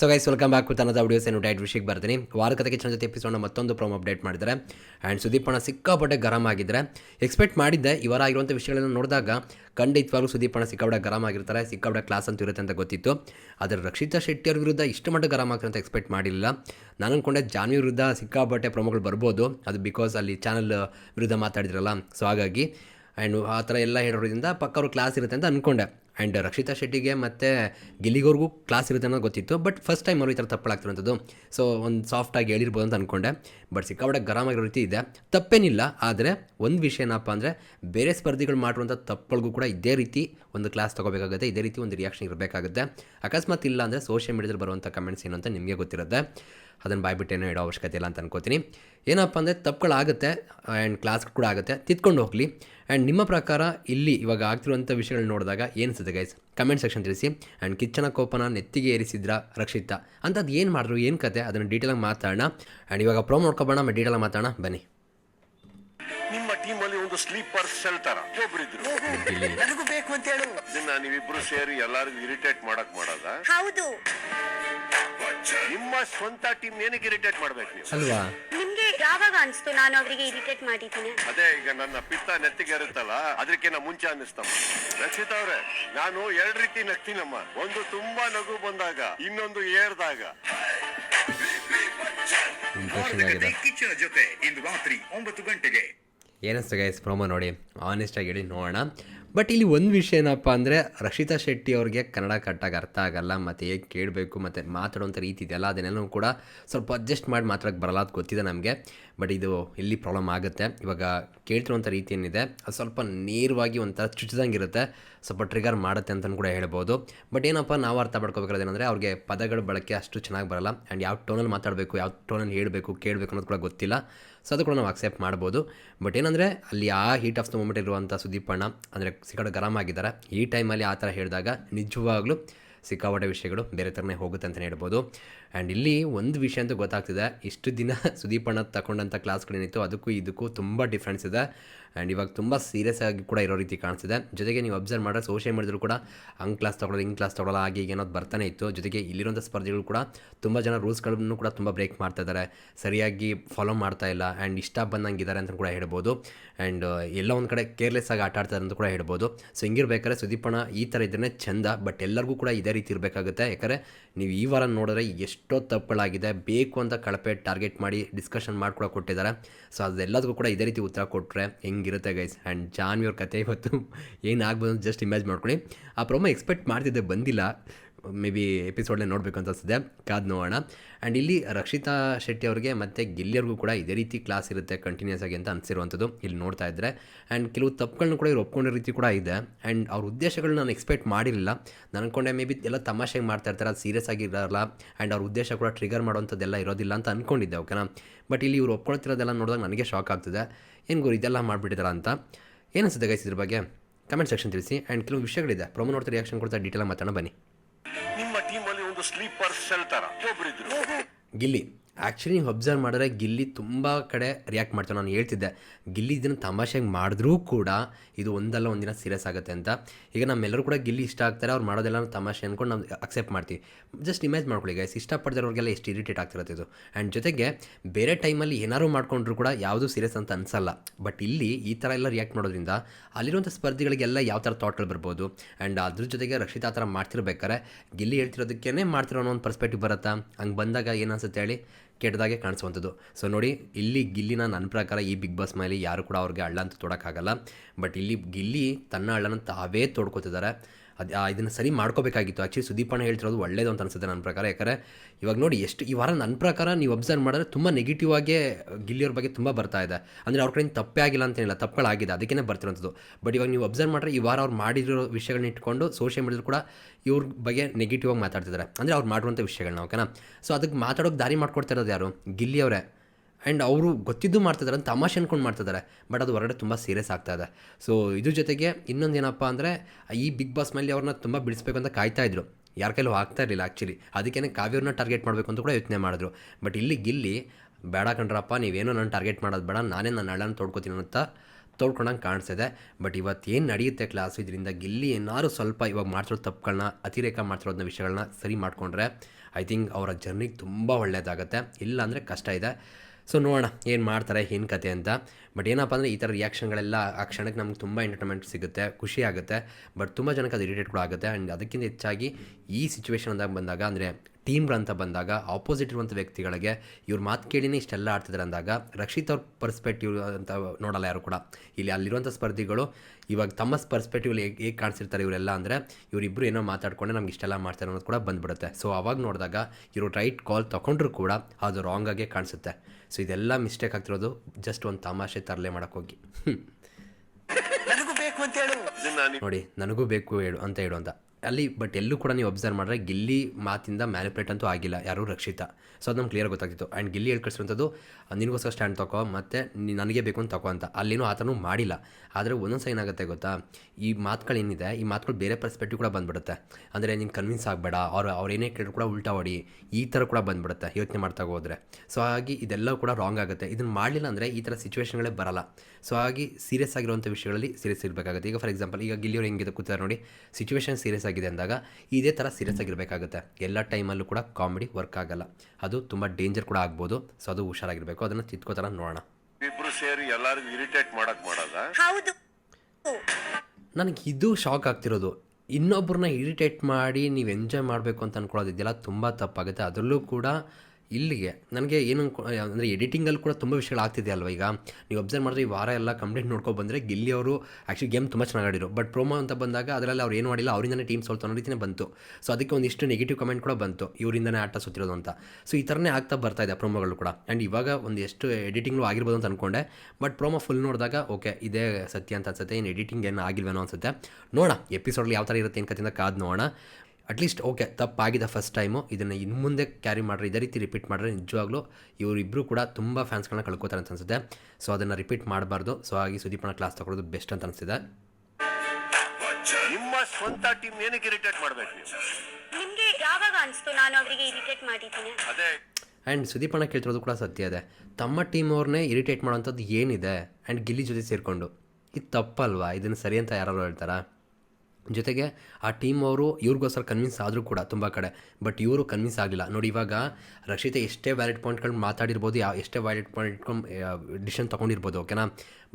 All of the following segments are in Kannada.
So guys welcome back with ಅನ್ನದ ವಿಡಿಯೋಸ್ ಏನು ಡೈಟ್ ವಿಷಯಕ್ಕೆ ಬರ್ತೀನಿ. ವಾರಕ್ಕೆ ಅದಕ್ಕೆ ಜೊತೆ ಎಪಿಸೋಡ್ನ ಮತ್ತೊಂದು ಪ್ರೋಮ್ ಅಪ್ಡೇಟ್ ಮಾಡಿದ್ದಾರೆ. ಆ್ಯಂಡ್ ಸುದೀಪ್ ಅಣ್ಣ ಸಿಕ್ಕಾಪಟ್ಟೆ ಗರಂ ಆಗಿದ್ದಾರೆ. ಎಕ್ಸ್ಪೆಕ್ಟ್ ಮಾಡಿದ್ದೆ. ಇವರ ಆಗಿರುವಂಥ ವಿಷಯಗಳನ್ನು ನೋಡಿದಾಗ ಖಂಡಿತವಾಗ್ಲೂ ಸುದೀಪ್ ಅಣ್ಣ ಸಿಕ್ಕಾಪಟ್ಟೆ ಗರಂ ಆಗಿರ್ತಾರೆ. ಸಿಕ್ಕಾಪಟ್ಟೆ ಕ್ಲಾಸ್ ಅಂತ ಇರುತ್ತೆ ಅಂತ ಗೊತ್ತಿತ್ತು. ಆದರೆ ರಕ್ಷಿತಾ ಶೆಟ್ಟಿ ಅವ್ರ ವಿರುದ್ಧ ಇಷ್ಟು ಮಟ್ಟ ಗರಂ ಆಗ್ತಾರೆ ಅಂತ ಎಕ್ಸ್ಪೆಕ್ಟ್ ಮಾಡಿಲ್ಲ. ನಾನು ಅಂದ್ಕೊಂಡೆ ಜಾನ್ವಿ ವಿರುದ್ಧ ಸಿಕ್ಕಾಪಟ್ಟೆ ಪ್ರೊಮೋಗಳು ಬರ್ಬೋದು. ಅದು ಬಿಕಾಸ್ ಅಲ್ಲಿ ಚಾನಲ್ ವಿರುದ್ಧ ಮಾತಾಡಿದ್ರಲ್ಲ. ಸೊ ಹಾಗಾಗಿ ಆ್ಯಂಡ್ ಆ ಥರ ಎಲ್ಲ ಹೇಳೋದ್ರಿಂದ ಪಕ್ಕ ಅವ್ರ ಕ್ಲಾಸ್ ಇರುತ್ತೆ ಅಂತ ಅಂದ್ಕೊಂಡೆ ಆ್ಯಂಡ್ ರಕ್ಷಿತಾ ಶೆಟ್ಟಿಗೆ ಮತ್ತು ಗಿಲ್ಲಿಗೋರ್ಗೂ ಕ್ಲಾಸ್ ಇರುತ್ತೆ ಅನ್ನೋದು ಗೊತ್ತಿತ್ತು ಬಟ್ ಫಸ್ಟ್ ಟೈಮ್ ಅವರು ಈ ಥರ ತಪ್ಪಳಾಗ್ತಿರೋಂಥದ್ದು. ಸೊ ಒಂದು ಸಾಫ್ಟಾಗಿ ಹೇಳಿರ್ಬೋದು ಅಂತ ಅಂದ್ಕೊಂಡೆ ಬಟ್ ಸಿಕ್ಕಾಪಟ್ಟೆ ಗರಾಮಾಗಿರೋ ರೀತಿ ಇದೆ. ತಪ್ಪೇನಿಲ್ಲ, ಆದರೆ ಒಂದು ವಿಷಯ ಏನಪ್ಪ ಅಂದರೆ ಬೇರೆ ಸ್ಪರ್ಧಿಗಳು ಮಾಡುವಂಥ ತಪ್ಪುಗಳಿಗೂ ಕೂಡ ಇದೇ ರೀತಿ ಒಂದು ಕ್ಲಾಸ್ ತೊಗೋಬೇಕಾಗುತ್ತೆ, ಇದೇ ರೀತಿ ಒಂದು ರಿಯಾಕ್ಷನ್ ಇರಬೇಕಾಗುತ್ತೆ. ಅಕಸ್ಮಾತ್ ಇಲ್ಲ ಅಂದರೆ ಸೋಷಿಯಲ್ ಮೀಡಿಯಾದಲ್ಲಿ ಬರುವಂಥ ಕಮೆಂಟ್ಸ್ ಏನು ಅಂತ ನಿಮಗೆ ಗೊತ್ತಿರುತ್ತೆ. ಅದನ್ನು ಬಾಯ್ಬಿಟ್ಟೇನೋ ಇಡೋ ಅವಶ್ಯಕತೆ ಇಲ್ಲ ಅಂತ ಅನ್ಕೋತೀನಿ. ಏನಪ್ಪ ಅಂದರೆ ತಪ್ಪುಗಳಾಗುತ್ತೆ ಆ್ಯಂಡ್ ಕ್ಲಾಸ್ ಕೂಡ ಆಗುತ್ತೆ. ತಿದ್ಕೊಂಡು ಹೋಗಲಿ. ಆ್ಯಂಡ್ ನಿಮ್ಮ ಪ್ರಕಾರ ಇಲ್ಲಿ ಇವಾಗ ಆಗ್ತಿರುವಂಥ ವಿಷಯಗಳು ನೋಡಿದಾಗ ಏನಿಸುತ್ತೆ ಗೈಸ್ ಕಮೆಂಟ್ ಸೆಕ್ಷನ್ ತಿಳಿಸಿ. ಆ್ಯಂಡ್ ಕಿಚ್ಚನ ಕೋಪನ ನೆತ್ತಿಗೆ ಏರಿಸಿದ್ರ ರಕ್ಷಿತ? ಅಂಥದ್ದು ಏನು ಮಾಡಿದ್ರು ಏನು ಕತೆ? ಅದನ್ನು ಡೀಟೇಲಾಗಿ ಮಾತಾಡೋಣ. ಆ್ಯಂಡ್ ಇವಾಗ ಪ್ರೋ ನೋಡ್ಕೊಬೋಣ ಡೀಟೇಲ್ ಡೀಟೇಲಾಗಿ ಮಾತಾಡೋಣ. ಬನ್ನಿ. ನಿಮ್ಮ ಟೀಮಲ್ಲಿ ಅಲ್ಲಿ ಒಂದು ಸ್ಲೀಪರ್ ಸೆಲ್ತಾರ ಒಬ್ರಿದ್ರು ಇಲ್ಲಿ ನನಗೂ ಬೇಕು ಅಂತ ಹೇಳು. ನೀವಿಬ್ರು ಸೇರಿ ಎಲ್ಲಾರಿಗೂ ಇರಿಟೇಟ್ ಮಾಡಕ್ ಮಾಡೋದ? ಹೌದು. ಸ್ವಂತ ಟೀಮ್ ಏನಕ್ಕೆ ಇರಿಟೇಟ್ ಮಾಡ್ಬೇಕು ನೀವು? ಅಲ್ವಾ? ನಿಮ್ಗೆ ಯಾವಾಗ ಅನ್ಸ್ತು? ನಾನು ಅವರಿಗೆ ಇರಿಟೇಟ್ ಮಾಡಿದ್ದೀನಿ. ಅದೇ ಈಗ ನನ್ನ ಪಿತ್ತ ನೆತ್ತಿಗೆ ಇರುತ್ತಲ್ಲ ಅದಕ್ಕಿಂತ ಮುಂಚೆ ಅನ್ನಿಸ್ತಮ್ಮ ರಕ್ಷಿತ ಅವ್ರೆ ನಾನು ಎರಡ್ ರೀತಿ ನಗ್ತೀನಮ್ಮ. ಒಂದು ತುಂಬಾ ನಗು ಬಂದಾಗ ಇನ್ನೊಂದು ಏರ್ದಾಗ. ಕಿಚ್ಚನ ಜೊತೆ ಇಂದು ರಾತ್ರಿ ಒಂಬತ್ತು ಗಂಟೆಗೆ. ಏನಿಸ್ತು ಗೈಸ್ ಪ್ರೋಮೋ ನೋಡಿ. ಆನೆಸ್ಟಾಗಿ ಹೇಳಿ ನೋಡೋಣ. ಬಟ್ ಇಲ್ಲಿ ಒಂದು ವಿಷಯ ಏನಪ್ಪ ಅಂದರೆ ರಕ್ಷಿತಾ ಶೆಟ್ಟಿ ಅವ್ರಿಗೆ ಕನ್ನಡ ಕಟ್ಟಾಗಿ ಅರ್ಥ ಆಗಲ್ಲ, ಮತ್ತು ಹೇಗೆ ಕೇಳಬೇಕು, ಮತ್ತು ಮಾತಾಡುವಂಥ ರೀತಿ ಇದೆಯಲ್ಲ ಅದನ್ನೆಲ್ಲವೂ ಕೂಡ ಸ್ವಲ್ಪ ಅಡ್ಜಸ್ಟ್ ಮಾಡಿ ಮಾತಾಡೋಕ್ಕೆ ಬರಲ್ಲ ಅದು ಗೊತ್ತಿದೆ ನಮಗೆ. ಬಟ್ ಇದು ಇಲ್ಲಿ ಪ್ರಾಬ್ಲಮ್ ಆಗುತ್ತೆ. ಇವಾಗ ಕೇಳ್ತಿರುವಂಥ ರೀತಿ ಏನಿದೆ, ಅದು ಸ್ವಲ್ಪ ನೇರವಾಗಿ ಒಂಥರ ಚುಚ್ಚಿದಂಗೆ ಇರುತ್ತೆ ಸ್ವಲ್ಪ ಟ್ರಿಗರ್ ಮಾಡುತ್ತೆ ಅಂತಲೂ ಕೂಡ ಹೇಳ್ಬೋದು. ಬಟ್ ಏನಪ್ಪ ನಾವು ಅರ್ಥ ಮಾಡ್ಕೋಬೇಕಾದ್ರೆ ಏನಂದರೆ, ಅವ್ರಿಗೆ ಪದಗಳ ಬಳಕೆ ಅಷ್ಟು ಚೆನ್ನಾಗಿ ಬರಲ್ಲ. ಆ್ಯಂಡ್ ಯಾವ ಟೋನಲ್ಲಿ ಮಾತಾಡಬೇಕು, ಯಾವ ಟೋನಲ್ಲಿ ಹೇಳಬೇಕು, ಕೇಳಬೇಕು ಅನ್ನೋದು ಕೂಡ ಗೊತ್ತಿಲ್ಲ. ಸೊ ಅದು ಕೂಡ ನಾವು ಅಕ್ಸೆಪ್ಟ್ ಮಾಡ್ಬೋದು. ಬಟ್ ಏನಂದರೆ, ಅಲ್ಲಿ ಆ ಹೀಟ್ ಆಫ್ ದ ಮೂಮೆಂಟ್ ಇರುವಂಥ ಸುದೀಪ್ ಅಣ್ಣ, ಅಂದರೆ ಸಿಕ್ಕಾಡು ಗರಂ ಆಗಿದ್ದಾರೆ. ಈ ಟೈಮಲ್ಲಿ ಆ ಥರ ಹೇಳಿದಾಗ ನಿಜವಾಗ್ಲೂ ಸಿಕ್ಕಾಪಟ್ಟೆ ವಿಷಯಗಳು ಬೇರೆ ಥರನೇ ಹೋಗುತ್ತೆ ಅಂತಲೇ ಹೇಳ್ಬೋದು. ಆ್ಯಂಡ್ ಇಲ್ಲಿ ಒಂದು ವಿಷಯ ಅಂತೂ ಗೊತ್ತಾಗ್ತಿದೆ. ಇಷ್ಟು ದಿನ ಸುದೀಪ್ ಅಣ್ಣ ತಗೊಂಡಂಥ ಕ್ಲಾಸ್ಗಳೇನಿತ್ತು ಅದಕ್ಕೂ ಇದಕ್ಕೂ ತುಂಬ ಡಿಫ್ರೆನ್ಸ್ ಇದೆ. ಆ್ಯಂಡ್ ಇವಾಗ ತುಂಬ ಸೀರಿಯಸ್ ಆಗಿ ಕೂಡ ಇರೋ ರೀತಿ ಕಾಣಿಸ್ತಿದೆ. ಜೊತೆಗೆ ನೀವು ಅಬ್ಸರ್ವ್ ಮಾಡಿದ್ರೆ ಸೋಷಿಯಲ್ ಮೀಡಿಯಾದ್ರು ಕೂಡ ಹಂಗೆ ಕ್ಲಾಸ್ ತೊಗೊಳ್ಳೋದು, ಹಿಂಗೆ ಕ್ಲಾಸ್ ತೊಗೊಳ್ಳೋಲ್ಲ ಹಾಗೆ ಏನೋ ಬರ್ತಾನೆ ಇತ್ತು. ಜೊತೆಗೆ ಇಲ್ಲಿರುವಂಥ ಸ್ಪರ್ಧೆಗಳು ಕೂಡ ತುಂಬ ಜನ ರೂಲ್ಸ್ಗಳನ್ನು ಕೂಡ ತುಂಬ ಬ್ರೇಕ್ ಮಾಡ್ತಾ ಇದ್ದಾರೆ. ಸರಿಯಾಗಿ ಫಾಲೋ ಮಾಡ್ತಾ ಇಲ್ಲ. ಆ್ಯಂಡ್ ಇಷ್ಟ ಬಂದಂಗಿದ್ದಾರೆ ಅಂತ ಕೂಡ ಹೇಳ್ಬೋದು. ಆ್ಯಂಡ್ ಎಲ್ಲ ಒಂದು ಕಡೆ ಕೇರ್ಲೆಸ್ ಆಗಿ ಆಟ ಆಡ್ತಾರೆ ಅಂತ ಕೂಡ ಹೇಳ್ಬೋದು. ಸೊ ಹಿಂಗಿರ್ಬೇಕಾದ್ರೆ ಸುದೀಪಣ್ಣ ಈ ಥರ ಇದ್ರೇ ಚೆಂದ. ಬಟ್ ಎಲ್ಲರಿಗೂ ಕೂಡ ಇದೇ ರೀತಿ ಇರಬೇಕಾಗುತ್ತೆ. ಯಾಕಂದರೆ, ನೀವು ಈ ವಾರ ನೋಡಿದ್ರೆ ಎಷ್ಟೋ ತಪ್ಪುಗಳಾಗಿದೆ. ಬೇಕು ಅಂತ ಕಳಪೆ ಟಾರ್ಗೆಟ್ ಮಾಡಿ ಡಿಸ್ಕಷನ್ ಮಾಡ್ಕೊಳ್ಳ ಕೊಟ್ಟಿದ್ದಾರೆ ಸೊ ಅದೆಲ್ಲದಕ್ಕೂ ಕೂಡ ಇದೇ ರೀತಿ ಉತ್ತರ ಕೊಟ್ಟರೆ ಹೆಂಗಿರುತ್ತೆ ಗೈಸ್ ಆ್ಯಂಡ್ ಜಾನ್ವಿಯವ್ರ ಕತೆ ಇವತ್ತು ಏನಾಗ್ಬೋದು ಜಸ್ಟ್ ಇಮ್ಯಾಜ್ ಮಾಡ್ಕೊಳ್ಳಿ. ಆ ಪ್ರೊಮೋ ಎಕ್ಸ್ಪೆಕ್ಟ್ ಮಾಡ್ತಿದ್ದೆ ಬಂದಿಲ್ಲ. ಮೇ ಬಿ ಎಪಿಸೋಡ್ನೇ ನೋಡಬೇಕು ಅಂತ ಅನಿಸಿದೆ ಕಾದ್ ನೋಡೋಣ. ಆ್ಯಂಡ್ ಇಲ್ಲಿ ರಕ್ಷಿತಾ ಶೆಟ್ಟಿ ಅವರಿಗೆ ಮತ್ತು ಗಿಲ್ಲಿಯವ್ರಿಗೂ ಕೂಡ ಇದೇ ರೀತಿ ಕ್ಲಾಸ್ ಇರುತ್ತೆ ಕಂಟಿನ್ಯೂಸ್ ಆಗಿ ಅಂತ ಅನಿಸಿರುವಂಥದ್ದು ಇಲ್ಲಿ ನೋಡ್ತಾ ಇದ್ದರೆ ಆ್ಯಂಡ್ ಕೆಲವು ತಪ್ಪುಗಳನ್ನ ಕೂಡ ಇವ್ರು ಒಪ್ಕೊಂಡಿರೋ ರೀತಿ ಕೂಡ ಇದೆ. ಆ್ಯಂಡ್ ಅವ್ರ ಉದ್ದೇಶಗಳನ್ನ ನಾನು ಎಕ್ಸ್ಪೆಕ್ಟ್ ಮಾಡಿರಲಿಲ್ಲ. ನಾನು ಅಂದ್ಕೊಂಡೆ ಮೇ ಬಿ ಎಲ್ಲ ತಮಾಷೆಗೆ ಮಾಡ್ತಾ ಇರ್ತಾರೆ ಅದು ಸೀರಿಯಸ್ ಆಗಿರಲ್ಲ ಆ್ಯಂಡ್ ಅವ್ರ ಉದ್ದೇಶ ಕೂಡ ಟ್ರಿಗರ್ ಮಾಡುವಂಥದ್ದೆಲ್ಲ ಇರೋದಿಲ್ಲ ಅಂತ ಅಂದ್ಕೊಂಡಿದ್ದೆ ಓಕೆನಾ ಬಟ್ ಇಲ್ಲಿ ಇವ್ರು ಒಪ್ಕೊಳ್ತಿರೋದೆಲ್ಲ ನೋಡಿದಾಗ ನನಗೆ ಶಾಕ್ ಆಗ್ತಿದೆ. ಏನು ಗುರು ಇದೆಲ್ಲ ಮಾಡಿಬಿಟ್ಟಿದಾರ ಅಂತ? ಏನಿಸುತ್ತೆ ಗೈಸ್ ಇದ್ರ ಬಗ್ಗೆ? ಕಮೆಂಟ್ ಸೆಕ್ಷನ್ ತಿಳಿಸಿ. ಆ್ಯಂಡ್ ಕೆಲವು ವಿಷಯಗಳಿದೆ. ಪ್ರೊಮೋ ನೋಡ್ತಾ ರಿಯಾಕ್ಷನ್ ಕೊಡ್ತಾ ಡೀಟೇಲಾಗಿ ಮಾತಾಡೋಣ. ಬನ್ನಿ. ಒಂದು ಸ್ಲೀಪರ್ ಸೆಲ್ ತರ. ಗಿಲ್ಲಿ. ಆ್ಯಕ್ಚುಲಿ ನೀವು ಅಬ್ಸರ್ವ್ ಮಾಡಿದ್ರೆ ಗಿಲ್ಲಿ ತುಂಬ ಕಡೆ ರಿಯಾಕ್ಟ್ ಮಾಡ್ತಾರೆ ನಾನು ಹೇಳ್ತಿದ್ದೆ, ಗಿಲ್ಲಿ ಇದನ್ನು ತಮಾಷೆಗೆ ಮಾಡಿದ್ರೂ ಕೂಡ ಇದು ಒಂದಲ್ಲ ಒಂದಿನ ಸೀರಿಯಸ್ ಆಗುತ್ತೆ ಅಂತ. ಈಗ ನಮ್ಮೆಲ್ಲರೂ ಕೂಡ ಗಿಲ್ಲಿ ಇಷ್ಟ ಆಗ್ತಾರೆ, ಅವ್ರು ಮಾಡೋದೆಲ್ಲ ತಮಾಷೆ ಅಂದ್ಕೊಂಡು ನಾವು ಅಕ್ಸೆಪ್ಟ್ ಮಾಡ್ತೀವಿ. ಜಸ್ಟ್ ಇಮೇಜ್ ಮಾಡ್ಕೊಳ್ಳಿ ಗೈಸ್ ಇಷ್ಟಪಡ್ದಿರೋರಿಗೆಲ್ಲ ಎಷ್ಟು ಇರಿಟೇಟ್ ಆಗ್ತಿರುತ್ತೆ ಇದು. ಆ್ಯಂಡ್ ಜೊತೆಗೆ ಬೇರೆ ಟೈಮಲ್ಲಿ ಏನಾದ್ರು ಮಾಡ್ಕೊಂಡ್ರು ಕೂಡ ಯಾವುದು ಸೀರಿಯಸ್ ಅಂತ ಅನ್ಸಲ್ಲ. ಬಟ್ ಇಲ್ಲಿ ಈ ಥರ ಎಲ್ಲ ರಿಯಾಕ್ಟ್ ಮಾಡೋದ್ರಿಂದ ಅಲ್ಲಿರುವಂಥ ಸ್ಪರ್ಧಿಗಳಿಗೆಲ್ಲ ಯಾವ ಥರ ಥಾಟ್ಗಳು ಬರ್ಬೋದು? ಆ್ಯಂಡ್ ಅದ್ರ ಜೊತೆಗೆ ರಕ್ಷಿತಾ ಆ ಥರ ಮಾಡ್ತಿರ್ಬೇಕಾರೆ ಗಿಲ್ಲಿ ಹೇಳ್ತಿರೋದಕ್ಕೇ ಮಾಡ್ತಿರೋ ಅನ್ನೋ ಒಂದು ಪರ್ಸ್ಪೆಕ್ಟಿವ್ ಬರುತ್ತಾ? ಹಂಗೆ ಬಂದಾಗ ಏನು ಅನ್ಸುತ್ತೆ ಹೇಳಿ? ಕೆಟ್ಟದಾಗೆ ಕಾಣಿಸುವಂಥದ್ದು. ಸೊ ನೋಡಿ, ಇಲ್ಲಿ ಗಿಲ್ಲಿನ ನನ್ನ ಪ್ರಕಾರ ಈ ಬಿಗ್ ಬಾಸ್ ಮೇಲೆ ಯಾರು ಕೂಡ ಅವ್ರಿಗೆ ಹಳ್ಳ ಅಂತ ತೊಡೋಕ್ಕಾಗಲ್ಲ ಬಟ್ ಇಲ್ಲಿ ಗಿಲ್ಲಿ ತನ್ನ ಹಳ್ಳನ ತಾವೇ ತೋಡ್ಕೋತಿದ್ದಾರೆ. ಅದು ಇದನ್ನು ಸರಿ ಮಾಡ್ಕೋಬೇಕಾಗಿತ್ತು. ಆ್ಯಕ್ಚುಲಿ ಸುದೀಪಣ್ಣ ಹೇಳ್ತಿರೋದು ಒಳ್ಳೇದು ಅಂತ ಅನ್ಸುತ್ತೆ ನನ್ನ ಪ್ರಕಾರ. ಯಾಕಂದರೆ ಇವಾಗ ನೋಡಿ ಎಷ್ಟು ಈ ವಾರ ನನ್ನ ಪ್ರಕಾರ ನೀವು ಅಬ್ಸರ್ವ್ ಮಾಡಿದ್ರೆ ತುಂಬ ನೆಗೆಟಿವ್ ಆಗಿ ಗಿಲ್ಲಿಯವ್ರ ಬಗ್ಗೆ ತುಂಬ ಬರ್ತಾ ಇದೆ. ಅಂದರೆ ಅವ್ರ ಕಡೆಯಿಂದ ತಪ್ಪೇ ಆಗಿಲ್ಲ ಅಂತೇನಿಲ್ಲ ತಪ್ಪುಗಳಾಗಿದೆ ಅದಕ್ಕೇ ಬರ್ತಿರೋಂಥದ್ದು. ಬಟ್ ಇವಾಗ ನೀವು ಅಬ್ಸರ್ವ್ ಮಾಡಿದ್ರೆ ಈ ವಾರ ಅವ್ರು ಮಾಡಿರೋ ವಿಷಯಗಳನ್ನ ಇಟ್ಕೊಂಡು ಸೋಷಿಯಲ್ ಮೀಡಿಯಾದಲ್ಲಿ ಕೂಡ ಇವ್ರ ಬಗ್ಗೆ ನೆಗೆಟಿವ್ ಆಗಿ ಮಾತಾಡ್ತಿದ್ದಾರೆ ಅಂದರೆ ಅವ್ರು ಮಾಡುವಂಥ ವಿಷಯಗಳನ್ನ ಓಕೆನಾ? ಸೊ ಅದಕ್ಕೆ ಮಾತಾಡೋಕೆ ದಾರಿ ಮಾಡ್ಕೊಡ್ತಾ ಇರೋದು ಯಾರು? ಗಿಲ್ಲಿಯವರೇ. ಆ್ಯಂಡ್ ಅವರು ಗೊತ್ತಿದ್ದು ಮಾಡ್ತಿದ್ದಾರೆ ಅಂತ ತಮಾಷೆ ಅನ್ಕೊಂಡು ಮಾಡ್ತಿದ್ದಾರೆ ಬಟ್ ಅದು ಹೊರಗಡೆ ತುಂಬ ಸೀರಿಯಸ್ ಆಗ್ತಾ ಇದೆ. ಸೊ ಇದ್ರ ಜೊತೆಗೆ ಇನ್ನೊಂದು ಏನಪ್ಪ ಅಂದರೆ, ಈ ಬಿಗ್ ಬಾಸ್ ಮೇಲೆ ಅವ್ರನ್ನ ತುಂಬ ಬಿಡಿಸ್ಬೇಕು ಅಂತ ಕಾಯ್ತಾ ಇದ್ರು. ಯಾರ ಕೈಲೂ ಆಗ್ತಾ ಇರಲಿಲ್ಲ ಆ್ಯಕ್ಚುಲಿ ಅದಕ್ಕೇನೆ ಕಾವ್ಯವ್ರನ್ನ ಟಾರ್ಗೆಟ್ ಮಾಡಬೇಕು ಅಂತ ಕೂಡ ಯೋಚನೆ ಮಾಡಿದ್ರು. ಬಟ್ ಇಲ್ಲಿ ಗಿಲ್ಲಿ, ಬೇಡ ಕಣ್ರಪ್ಪ, ನೀವೇನೋ ನಾನು ಟಾರ್ಗೆಟ್ ಮಾಡೋದು ಬೇಡ. ನಾನೇ ನನ್ನ ಹಳ್ಳನ್ನು ತೋಡ್ಕೊತೀನಿ ಅಂತ ತೋಡ್ಕೊಂಡಂಗೆ ಕಾಣಿಸ್ತಿದೆ ಬಟ್ ಇವತ್ತು ಏನು ನಡೆಯುತ್ತೆ ಕ್ಲಾಸು ಇದರಿಂದ ಗಿಲ್ಲಿ ಏನಾದ್ರು ಸ್ವಲ್ಪ ಇವಾಗ ಮಾಡ್ತಿರೋ ತಪ್ಪುಗಳನ್ನ ಅತಿರೇಕ ಮಾಡ್ತಿರೋದನ್ನ ವಿಷಯಗಳನ್ನ ಸರಿ ಮಾಡಿಕೊಂಡ್ರೆ ಐ ಥಿಂಕ್ ಅವರ ಜರ್ನಿಗೆ ತುಂಬ ಒಳ್ಳೆಯದಾಗುತ್ತೆ ಇಲ್ಲ ಅಂದರೆ ಕಷ್ಟ ಇದೆ. ಸೊ ನೋಡೋಣ ಏನು ಮಾಡ್ತಾರೆ ಏನು ಕತೆ ಅಂತ. ಬಟ್ ಏನಪ್ಪ ಅಂದರೆ ಈ ಥರ ರಿಯಾಕ್ಷನ್ಗಳೆಲ್ಲ ಆ ಕ್ಷಣಕ್ಕೆ ನಮ್ಗೆ ತುಂಬ ಎಂಟರ್ಟೈನ್ಮೆಂಟ್ ಸಿಗುತ್ತೆ, ಖುಷಿ ಆಗುತ್ತೆ. ಬಟ್ ತುಂಬ ಜನಕ್ಕೆ ಅದು ಇರಿಟೇಟ್ ಕೂಡ ಆಗುತ್ತೆ. ಆ್ಯಂಡ್ ಅದಕ್ಕಿಂತ ಹೆಚ್ಚಾಗಿ ಈ ಸಿಚುವೇಶನ್ ಅಂದಾಗ ಬಂದಾಗ ಅಂದರೆ ಟೀಮ್ಗಳಂತ ಬಂದಾಗ ಆಪೋಸಿಟ್ ಇರುವಂಥ ವ್ಯಕ್ತಿಗಳಿಗೆ ಇವ್ರ ಮಾತು ಕೇಳಿನೇ ಇಷ್ಟೆಲ್ಲ ಆಡ್ತಿದ್ದಾರೆ ಅಂದಾಗ ರಕ್ಷಿತ್ ಅವ್ರ ಪರ್ಸ್ಪೆಕ್ಟಿವ್ ಅಂತ ನೋಡಲ್ಲ ಯಾರು ಕೂಡ. ಇಲ್ಲಿ ಅಲ್ಲಿರುವಂಥ ಸ್ಪರ್ಧಿಗಳು, ಇವಾಗ ತಮ್ಮ ಪರ್ಸ್ಪೆಕ್ಟಿವ್ ಹೇಗೆ ಹೇಗೆ ಕಾಣಿಸಿರ್ತಾರೆ ಇವರೆಲ್ಲ ಅಂದರೆ ಇವರಿಬ್ಬರು ಏನೋ ಮಾತಾಡ್ಕೊಂಡೆ ನಮ್ಗೆ ಇಷ್ಟೆಲ್ಲ ಮಾಡ್ತಾರೆ ಅನ್ನೋದು ಕೂಡ ಬಂದ್ಬಿಡುತ್ತೆ. ಸೊ ಅವಾಗ ನೋಡಿದಾಗ ಇವರು ರೈಟ್ ಕಾಲ್ ತೊಗೊಂಡ್ರು ಕೂಡ ಅದು ರಾಂಗಾಗೆ ಕಾಣಿಸುತ್ತೆ. ಸೊ ಇದೆಲ್ಲ ಮಿಸ್ಟೇಕ್ ಆಗ್ತಿರೋದು ಜಸ್ಟ್ ಒಂದು ತಮಾಷೆ ತರಲೆ ಹೋಗಿ. ನನಗೂ ಬೇಕು ಅಂತ ಹೇಳು. ನೋಡಿ ನನಗೂ ಬೇಕು ಹೇಳು ಅಂತ ಹೇಳು ಅಂತ. ಅಲ್ಲಿ ಬಟ್ ಎಲ್ಲೂ ಕೂಡ ನೀವು ಅಬ್ಸರ್ವ್ ಮಾಡಿದ್ರೆ ಗಿಲ್ಲಿ ಮಾತಿಂದ ಮ್ಯಾನಿಪುಲೇಟ್ ಅಂತೂ ಆಗಿಲ್ಲ. ಯಾರೂ ರಕ್ಷಿತ. ಸೊ ಅದು ನಮ್ಗೆ ಕ್ಲಿಯರ್ ಗೊತ್ತಾಗ್ತಿತ್ತು. ಆ್ಯಂಡ್ ಗಿಲ್ಲಿ ಹೇಳಿ ಕಳಿಸಿರುವಂಥದ್ದು ನಿನಗೋಸ್ಕರ ಸ್ಟ್ಯಾಂಡ್ ತಗೋ ಮತ್ತು ನನಗೆ ಬೇಕು ಅಂತ ತಗೋ ಅಂತ. ಅಲ್ಲೇನೂ ಆ ಥರನೂ ಮಾಡಿಲ್ಲ. ಆದರೆ ಒಂದೊಂದು ಸೈನ್ ಏನಾಗುತ್ತೆ ಗೊತ್ತಾ? ಈ ಮಾತುಗಳು ಏನಿದೆ, ಈ ಮಾತುಗಳು ಬೇರೆ ಪರ್ಸ್ಪೆಕ್ಟಿವ್ ಕೂಡ ಬಂದ್ಬಿಡುತ್ತೆ. ಅಂದರೆ ನೀನು ಕನ್ವಿನ್ಸ್ ಆಗಬೇಡ, ಅವ್ರು ಅವ್ರು ಏನೇ ಕೇಳಿದ್ರು ಕೂಡ ಉಲ್ಟಾ ಹೊಡಿ ಈ ಥರ ಕೂಡ ಬಂದ್ಬಿಡುತ್ತೆ ಯೋಚನೆ ಮಾಡ್ತಾ ಹೋದರೆ. ಸೊ ಹಾಗಾಗಿ ಇದೆಲ್ಲ ಕೂಡ ರಾಂಗ್ ಆಗುತ್ತೆ. ಇದನ್ನು ಮಾಡಲಿಲ್ಲ ಅಂದರೆ ಈ ಥರ ಸಿಚುವೇಶನ್ಗಳೇ ಬರಲ್ಲ. ಸೊ ಹಾಗಾಗಿ ಸೀರಿಯಸ್ ಆಗಿರುವಂಥ ವಿಷಯಗಳಲ್ಲಿ ಸೀರಿಯಸ್ ಇರಬೇಕಾಗುತ್ತೆ. ಈಗ ಫಾರ್ ಎಕ್ಸಾಂಪಲ್ ಈಗ ಗಿಲ್ಲಿಯವ್ರು ಹೆಂಗಿದೆ ಕೂತಾರೆ ನೋಡಿ. ಸಿಚುವೇಶನ್ ಸೀರಿಯಸ್ ಆಗಿದೆ ಅಂದಾಗ ಇದೇ ಥರ ಸೀರಿಯಸ್ ಆಗಿರಬೇಕಾಗುತ್ತೆ ಎಲ್ಲ ಟೈಮಲ್ಲೂ ಕೂಡ ಕಾಮಿಡಿ ವರ್ಕ್ ಆಗಲ್ಲ. ಅದು ತುಂಬ ಡೇಂಜರ್ ಕೂಡ ಆಗ್ಬೋದು. ಸೊ ಅದು ಹುಷಾರಾಗಿರಬೇಕು. ಅದನ್ನು ತಿದ್ಕೋತಾರ ನೋಡೋಣ. ಇಬ್ರು ಸೇರಿ ಎಲ್ಲರಿಗೂ ಇರಿಟೇಟ್ ಮಾಡಕ್ ಮಾಡೋದ? ಹೌದು. ನನಗೆ ಇದು ಶಾಕ್ ಆಗ್ತಿರೋದು. ಇನ್ನೊಬ್ಬರನ್ನ ಇರಿಟೇಟ್ ಮಾಡಿ ನೀವು ಎಂಜಾಯ್ ಮಾಡಬೇಕು ಅಂತ ಅನ್ಕೊಳ್ಳೋದಿದೆಯಲ್ಲ ತುಂಬ ತಪ್ಪಾಗುತ್ತೆ. ಅದರಲ್ಲೂ ಕೂಡ ಇಲ್ಲಿಗೆ ನನಗೆ ಏನು ಅಂದರೆ ಎಡಿಟಿಂಗಲ್ಲಿ ಕೂಡ ತುಂಬ ವಿಷಯಗಳು ಆಗ್ತಿದೆ ಅಲ್ವ ಈಗ? ನೀವು ಅಬ್ಸರ್ವ್ ಮಾಡಿದ್ರೆ ಈ ವಾರ ಎಲ್ಲ ಕಂಪ್ಲೀಟ್ ನೋಡ್ಕೊ ಬಂದರೆ ಗಿಲ್ಲಿ ಅವರು ಆ್ಯಕ್ಚುಲಿ ಗೇಮ್ ತುಂಬ ಚೆನ್ನಾಗಿ ಆಡಿರು ಬಟ್ ಪ್ರೋಮೋ ಅಂತ ಬಂದಾಗ ಅದರಲ್ಲಿ ಅವ್ರು ಏನು ಮಾಡಿಲ್ಲ, ಅವರಿಂದನೇ ಟೀಮ್ ಸೋಲ್ತು ಅನ್ನೋ ರೀತಿಯೇ ಬಂತು. ಸೊ ಅದಕ್ಕೆ ಒಂದಿಷ್ಟು ನೆಗೆಟಿವ್ ಕಮೆಂಟ್ ಕೂಡ ಬಂತು, ಇವರಿಂದನೇ ಆಟ ಸುತ್ತಿರೋದು ಅಂತ. ಸೊ ಈ ಥರನೇ ಆಗ್ತಾ ಬರ್ತಾ ಇದೆ ಪ್ರೋಮೋಗಳು ಕೂಡ. ಆ್ಯಂಡ್ ಇವಾಗ ಒಂದು ಎಷ್ಟು ಎಡಿಟಿಂಗ್ಲು ಆಗಿರ್ಬೋದು ಅಂತ ಅಂದ್ಕೊಂಡೆ ಬಟ್ ಪ್ರೋಮೋ ಫುಲ್ ನೋಡಿದಾಗ ಓಕೆ ಇದೇ ಸತ್ಯ ಅಂತ ಅನ್ಸುತ್ತೆ ಏನು ಎಡಿಟಿಂಗ್ ಏನು ಆಗಿಲ್ವೇನೋ ಅನ್ಸುತ್ತೆ. ನೋಡೋಣ ಎಪಿಸೋಡ್ಲಿ ಯಾವ ಥರ ಇರುತ್ತೆ ಏನು ಕಥೆಯಿಂದ ಕಾದು ನೋಡೋಣ. ಅಟ್ಲೀಸ್ಟ್ ಓಕೆ ತಪ್ಪಾಗಿದೆ ಫಸ್ಟ್ ಟೈಮು ಇದನ್ನು ಇನ್ನು ಮುಂದೆ ಕ್ಯಾರಿ ಮಾಡ್ರೆ ಇದೇ ರೀತಿ ರಿಪೀಟ್ ಮಾಡಿದ್ರೆ ನಿಜವಾಗ್ಲೂ ಇವರಿಬ್ಬರು ಕೂಡ ತುಂಬ ಫ್ಯಾನ್ಸ್ಗಳನ್ನ ಕಳ್ಕೊತಾರೆ ಅಂತ ಅನ್ಸುತ್ತೆ. ಸೊ ಅದನ್ನು ರಿಪೀಟ್ ಮಾಡಬಾರ್ದು. ಸೊ ಹಾಗೆ ಸುದೀಪನ ಕ್ಲಾಸ್ ತಗೊಳ್ಳೋದು ಬೆಸ್ಟ್ ಅಂತ ಅನಿಸಿದೆ ನಿಮ್ಮ ಸ್ವಂತ ಟೀಮ್ ಏನಕ್ಕೆ ಇರಿಟೇಟ್ ಮಾಡಬೇಕು ನೀವು? ನಿಮ್ಗೆ ಯಾವಾಗ ಅನ್ಸ್ತು ನಾನು ಅವರಿಗೆ ಇರಿಟೇಟ್ ಮಾಡಿದ್ದೀನಿ? ಅದೇ. ಆ್ಯಂಡ್ ಸುದೀಪಣ್ಣ ಕೇಳ್ತಿರೋದು ಕೂಡ ಸತ್ಯ ಇದೆ. ತಮ್ಮ ಟೀಮ್ ಅವ್ರನ್ನೇ ಇರಿಟೇಟ್ ಮಾಡೋಂಥದ್ದು ಏನಿದೆ? ಆ್ಯಂಡ್ ಗಿಲ್ಲಿ ಜೊತೆ ಸೇರಿಕೊಂಡು. ಇದು ತಪ್ಪಲ್ವಾ? ಇದನ್ನು ಸರಿ ಅಂತ ಯಾರು ಹೇಳ್ತಾರಾ? ಜೊತೆಗೆ ಆ ಟೀಮ್ ಅವರು ಇವ್ರಿಗೋಸ್ಕರ ಕನ್ವಿನ್ಸ್ ಆದರೂ ಕೂಡ ತುಂಬ ಕಡೆ ಬಟ್ ಇವರು ಕನ್ವಿನ್ಸ್ ಆಗಲಿಲ್ಲ ನೋಡಿ, ಇವಾಗ ರಕ್ಷಿತ ಎಷ್ಟೇ ವ್ಯಾಲಿಡ್ ಪಾಯಿಂಟ್ಗಳು ಮಾತಾಡಿರ್ಬೋದು ಯಾವ ಎಷ್ಟೇ ವ್ಯಾಲಿಡ್ ಪಾಯಿಂಟ್ ಇಟ್ಕೊಂಡು ಡಿಸಿಷನ್ ತೊಗೊಂಡಿರ್ಬೋದು ಓಕೆನಾ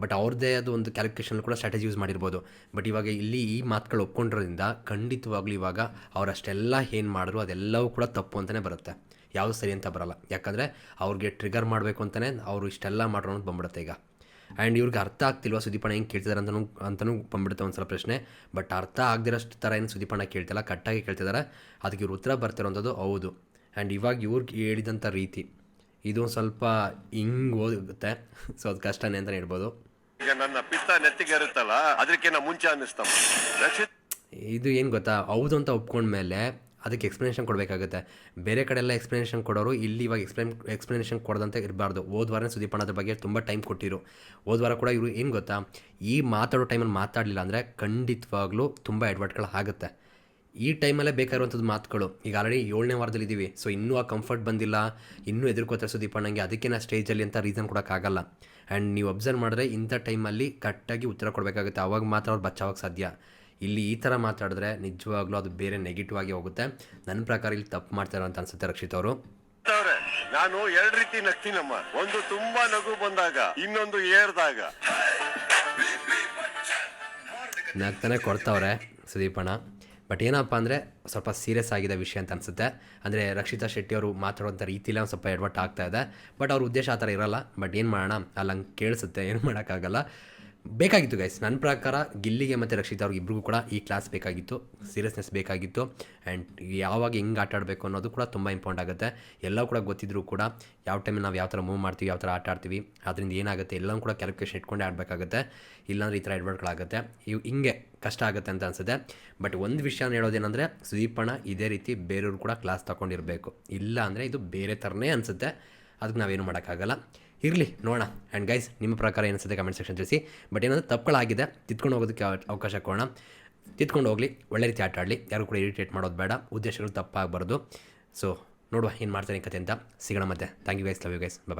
ಬಟ್ ಅವ್ರದ್ದೇ ಅದು ಒಂದು ಕ್ಯಾಲ್ಕುಲೇಷನ್ ಕೂಡ ಸ್ಟ್ರಾಟಜಿ ಯೂಸ್ ಮಾಡಿರ್ಬೋದು. ಬಟ್ ಇವಾಗ ಇಲ್ಲಿ ಈ ಮಾತುಗಳು ಒಪ್ಕೊಂಡಿರೋದ್ರಿಂದ ಖಂಡಿತವಾಗ್ಲೂ ಇವಾಗ ಅವರಷ್ಟೆಲ್ಲ ಏನು ಮಾಡಿದ್ರು ಅದೆಲ್ಲವೂ ಕೂಡ ತಪ್ಪು ಅಂತಲೇ ಬರುತ್ತೆ. ಯಾವುದು ಸರಿ ಅಂತ ಬರಲ್ಲ. ಯಾಕಂದರೆ ಅವ್ರಿಗೆ ಟ್ರಿಗರ್ ಮಾಡಬೇಕು ಅಂತಲೇ ಅವರು ಇಷ್ಟೆಲ್ಲ ಮಾಡೋಣ ಬಂದ್ಬಿಡುತ್ತೆ ಈಗ. ಆ್ಯಂಡ್ ಇವ್ರಿಗೆ ಅರ್ಥ ಆಗ್ತಿಲ್ವಾ ಸುದೀಪಣ್ಣ ಹೆಂಗೆ ಕೇಳ್ತಿದ್ದಾರೆ ಅಂತಲೂ ಅಂತಲೂ ಬಂದ್ಬಿಡುತ್ತೆ ಒಂದು ಸಲ ಪ್ರಶ್ನೆ. ಬಟ್ ಅರ್ಥ ಆಗದಿರೋಷ್ಟು ಥರ ಏನು ಸುದೀಪಣ್ಣ ಕೇಳ್ತಿಲ್ಲ ಕಟ್ಟಾಗಿ ಕೇಳ್ತಿದ್ದಾರೆ ಅದಕ್ಕೆ ಇವ್ರು ಉತ್ತರ ಬರ್ತಿರೋಂಥದ್ದು ಹೌದು. ಆ್ಯಂಡ್ ಇವಾಗ ಇವ್ರಿಗೆ ಹೇಳಿದಂಥ ರೀತಿ ಇದು ಒಂದ್ ಸ್ವಲ್ಪ ಹಿಂಗೆ ಓದುತ್ತೆ ಸೊ ಅದು ಕಷ್ಟನೇ ಅಂತಲೇ ಹೇಳ್ಬೋದು. ಈಗ ನನ್ನ ಪಿತ್ತ ನೆತ್ತಿಗೇರುತ್ತಲ್ಲ ಅದಕ್ಕಿಂತ ಮುಂಚೆ ರಕ್ಷಿತ್ ಇದು ಏನು ಗೊತ್ತಾ? ಹೌದು ಅಂತ ಒಪ್ಕೊಂಡ್ಮೇಲೆ ಅದಕ್ಕೆ ಎಕ್ಸ್ಪ್ಲನೇಷನ್ ಕೊಡಬೇಕಾಗುತ್ತೆ. ಬೇರೆ ಕಡೆ ಎಲ್ಲ ಎಕ್ಸ್ಪ್ಲನೇಷನ್ ಕೊಡೋರು ಇಲ್ಲಿ ಇವಾಗ ಎಕ್ಸ್ಪ್ಲೇನ್ ಎಕ್ಸ್ಪ್ಲನೇಷನ್ ಕೊಡದಂತೆ ಇರಬಾರ್ದು. ಹೋದ ವಾರನೇ ಸುದೀಪ್ ಅದ್ರ ಬಗ್ಗೆ ತುಂಬ ಟೈಮ್ ಕೊಟ್ಟಿರು. ಹೋದ ವಾರ ಕೂಡ ಇವರು ಏನು ಗೊತ್ತಾ? ಈ ಮಾತಾಡೋ ಟೈಮಲ್ಲಿ ಮಾತಾಡಲಿಲ್ಲ ಅಂದರೆ ಖಂಡಿತವಾಗ್ಲೂ ತುಂಬ ಎಡ್ವರ್ಟ್ಗಳು ಆಗುತ್ತೆ. ಈ ಟೈಮಲ್ಲೇ ಬೇಕಾಗಿರುವಂಥದ್ದು ಮಾತುಗಳು. ಈಗ ಆಲ್ರೆಡಿ ಏಳನೇ ವಾರದಲ್ಲಿ ಇದ್ದೀವಿ ಸೊ ಇನ್ನೂ ಆ ಕಂಫರ್ಟ್ ಬಂದಿಲ್ಲ. ಇನ್ನೂ ಎದುರ್ಕೋತಾರೆ ಸುದೀಪಣ್ಣಂಗೆ ಅದಕ್ಕೆ ನಾ ಸ್ಟೇಜಲ್ಲಿ ಅಂತ ರೀಸನ್ ಕೊಡೋಕ್ಕಾಗಲ್ಲ ಆ್ಯಂಡ್ ನೀವು ಅಬ್ಸರ್ವ್ ಮಾಡಿದ್ರೆ ಇಂಥ ಟೈಮಲ್ಲಿ ಕರೆಕ್ಟಾಗಿ ಉತ್ತರ ಕೊಡಬೇಕಾಗುತ್ತೆ. ಆವಾಗ ಮಾತ್ರ ಅವ್ರು ಬಚ್ಚಾವಾಗ ಸಾಧ್ಯ. ಇಲ್ಲಿ ಈ ಥರ ಮಾತಾಡಿದ್ರೆ ನಿಜವಾಗ್ಲೂ ಅದು ಬೇರೆ ನೆಗೆಟಿವ್ ಆಗಿ ಹೋಗುತ್ತೆ. ನನ್ನ ಪ್ರಕಾರ ಇಲ್ಲಿ ತಪ್ಪು ಮಾಡ್ತಾರೆ ಅಂತ ಅನ್ಸುತ್ತೆ ರಕ್ಷಿತ್ ಅವರು. ನಾನು ಎರಡ್ ರೀತಿ ನಗ್ತೀನಮ್ಮ. ಒಂದು ತುಂಬಾ ನಗು ಬಂದಾಗ ಇನ್ನೊಂದು ಏರ್ದಾಗ. ನಗ್ತಾನೆ ಕೊಡ್ತಾವ್ರೆ ಸುದೀಪಣ್ಣ. ಬಟ್ ಏನಪ್ಪ ಅಂದರೆ ಸ್ವಲ್ಪ ಸೀರಿಯಸ್ ಆಗಿದೆ ವಿಷಯ ಅಂತ ಅನಿಸುತ್ತೆ. ಅಂದರೆ ರಕ್ಷಿತಾ ಶೆಟ್ಟಿ ಅವರು ಮಾತಾಡುವಂಥ ರೀತಿಲೇ ಒಂದು ಸ್ವಲ್ಪ ಎಡ್ವರ್ಟ್ ಆಗ್ತಾ ಇದೆ. ಬಟ್ ಅವ್ರ ಉದ್ದೇಶ ಆ ಥರ ಇರೋಲ್ಲ. ಬಟ್ ಏನು ಮಾಡೋಣ? ಅಲ್ಲಿ ಹಂಗೆ ಕೇಳಿಸುತ್ತೆ. ಏನು ಮಾಡೋಕ್ಕಾಗಲ್ಲ. ಬೇಕಾಗಿತ್ತು ಗೈಸ್ ನನ್ನ ಪ್ರಕಾರ ಗಿಲ್ಲಿಗೆ ಮತ್ತು ರಕ್ಷಿತಾ ಅವ್ರಿಗೆ ಇಬ್ರಿಗೂ ಕೂಡ ಈ ಕ್ಲಾಸ್ ಬೇಕಾಗಿತ್ತು. ಸೀರಿಯಸ್ನೆಸ್ ಬೇಕಾಗಿತ್ತು. ಆ್ಯಂಡ್ ಯಾವಾಗ ಹೆಂಗೆ ಆಟ ಆಡಬೇಕು ಅನ್ನೋದು ಕೂಡ ತುಂಬ ಇಂಪಾರ್ಟೆಂಟ್ ಆಗುತ್ತೆ. ಎಲ್ಲ ಕೂಡ ಗೊತ್ತಿದ್ರೂ ಕೂಡ ಯಾವ ಟೈಮಲ್ಲಿ ನಾವು ಯಾವ ಥರ ಮೂವ್ ಮಾಡ್ತೀವಿ, ಯಾವ ಥರ ಆಟ ಆಡ್ತೀವಿ, ಅದರಿಂದ ಏನಾಗುತ್ತೆ ಎಲ್ಲವೂ ಕೂಡ ಕ್ಯಾಲ್ಕುಲೇಷನ್ ಇಟ್ಕೊಂಡೇ ಆಡಬೇಕಾಗುತ್ತೆ. ಇಲ್ಲಾಂದ್ರೆ ಈ ಥರ ಎಡ್ವರ್ಟ್ಗಳಾಗುತ್ತೆ ಇವು ಹಿಂಗೆ ಕಷ್ಟ ಆಗುತ್ತೆ ಅಂತ ಅನಿಸುತ್ತೆ. ಬಟ್ ಒಂದು ವಿಷಯ ಹೇಳೋದೇನೆಂದರೆ ಸುದೀಪಣ್ಣ ಇದೇ ರೀತಿ ಬೇರೆಯವ್ರು ಕೂಡ ಕ್ಲಾಸ್ ತಗೊಂಡಿರಬೇಕು ಇಲ್ಲ ಅಂದರೆ ಇದು ಬೇರೆ ಥರನೇ ಅನಿಸುತ್ತೆ. ಅದಕ್ಕೆ ನಾವೇನು ಮಾಡೋಕ್ಕಾಗಲ್ಲ. ಇರಲಿ, ನೋಡೋಣ. ಆ್ಯಂಡ್ ಗೈಸ್ ನಿಮ್ಮ ಪ್ರಕಾರ ಏನಿಸುತ್ತೆ ಕಮೆಂಟ್ ಸೆಕ್ಷನ್ ತಿಳಿಸಿ. ಬಟ್ ಏನಾದರೂ ತಪ್ಪುಗಳಾಗಿದೆ, ತಿದ್ಕೊಂಡು ಹೋಗೋದಕ್ಕೆ ಅವಕಾಶ ಕೊಡೋಣ. ತಿದ್ಕೊಂಡು ಹೋಗಲಿ, ಒಳ್ಳೆ ರೀತಿ ಆಟ ಆಡಲಿ. ಯಾರು ಕೂಡ ಇರಿಟೇಟ್ ಮಾಡೋದು ಬೇಡ. ಉದ್ದೇಶಗಳು ತಪ್ಪಾಗಬಾರ್ದು. ಸೊ ನೋಡುವ, ಏನು ಮಾಡ್ತಾರೆ ಈ ಕತೆ ಅಂತ. ಸಿಗೋಣ ಮತ್ತೆ. Thank you guys love you guys bye